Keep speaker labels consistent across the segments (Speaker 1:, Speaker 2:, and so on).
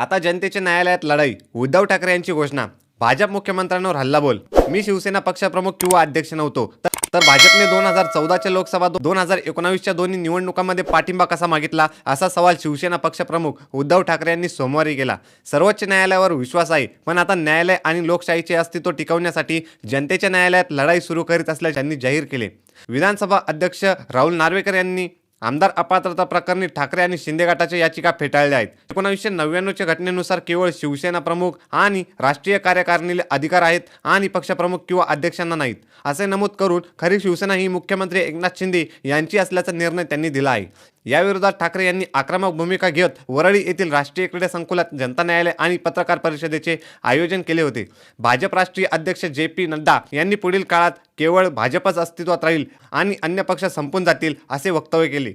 Speaker 1: आता जनतेच्या न्यायालयात लढाई. उद्धव ठाकरे यांची घोषणा. भाजप मुख्यमंत्र्यांवर हल्लाबोल मी शिवसेना पक्षप्रमुख किंवा अध्यक्ष नव्हतो. तर तर भाजपने दोन हजार चौदाच्या लोकसभा दोन हजार एकोणावीसच्या दोन्ही निवडणुकांमध्ये पाठिंबा कसा मागितला? असा सवाल शिवसेना पक्षप्रमुख उद्धव ठाकरे यांनी सोमवारी केला. सर्वोच्च न्यायालयावर विश्वास आहे. पण आता न्यायालय आणि लोकशाहीचे अस्तित्व टिकवण्यासाठी जनतेच्या न्यायालयात लढाई सुरू करीत असल्याचे त्यांनी जाहीर केले. विधानसभा अध्यक्ष राहुल नार्वेकर यांनी आमदार अपात्रता प्रकरणी ठाकरे आणि शिंदे गटाच्या याचिका फेटाळल्या आहेत. एकोणावीसशे नव्याण्णवच्या घटनेनुसार केवळ शिवसेना प्रमुख आणि राष्ट्रीय कार्यकारिणीला अधिकार आहेत आणि पक्षप्रमुख किंवा अध्यक्षांना नाहीत. असे नमूद करून खरी शिवसेना ही मुख्यमंत्री एकनाथ शिंदे यांची असल्याचा निर्णय त्यांनी दिला आहे. याविरोधात ठाकरे यांनी आक्रमक भूमिका घेत वरळी येथील राष्ट्रीय क्रीडा संकुलात जनता न्यायालय आणि पत्रकार परिषदेचे आयोजन केले होते. भाजप राष्ट्रीय अध्यक्ष जे पी नड्डा यांनी पुढील काळात केवळ भाजपच अस्तित्वात राहील आणि अन्य पक्ष संपून जातील असे वक्तव्य केले.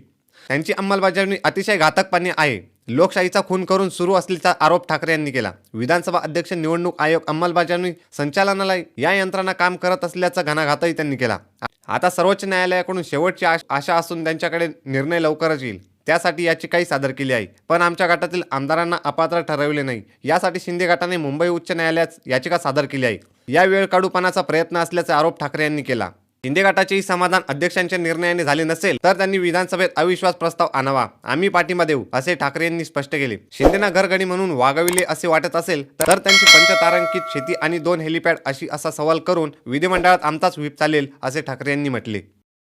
Speaker 1: त्यांची अंमलबजावणी अतिशय घातकपणे आहे. लोकशाहीचा खून करून सुरू असल्याचा आरोप ठाकरे यांनी केला. विधानसभा अध्यक्ष निवडणूक आयोग अंमलबजावणी संचालनालय या यंत्रणा काम करत असल्याचा घणाघातही त्यांनी केला. आता सर्वोच्च न्यायालयाकडून शेवटची आश- आशा असून त्यांच्याकडे निर्णय लवकरच येईल. त्यासाठी याचिकाही सादर केली आहे. पण आमच्या गटातील आमदारांना अपात्र ठरवले नाही. यासाठी शिंदे गटाने मुंबई उच्च न्यायालयात याचिका सादर केली आहे. या वेळ काढूपणाचा प्रयत्न असल्याचा आरोप ठाकरे यांनी केला. शिंदे गटाचेही समाधान अध्यक्षांच्या निर्णयाने झाले नसेल तर त्यांनी विधानसभेत अविश्वास प्रस्ताव आणावा. आम्ही पाठिंबा देऊ असे ठाकरे यांनी स्पष्ट केले. शिंदेना घरगडी म्हणून वागविले असे वाटत असेल तर त्यांची पंचतारांकित शेती आणि दोन हेलिपॅड अशी असा सवाल करून विधिमंडळात आमचाच व्हीप चालेल असे ठाकरे यांनी म्हटले.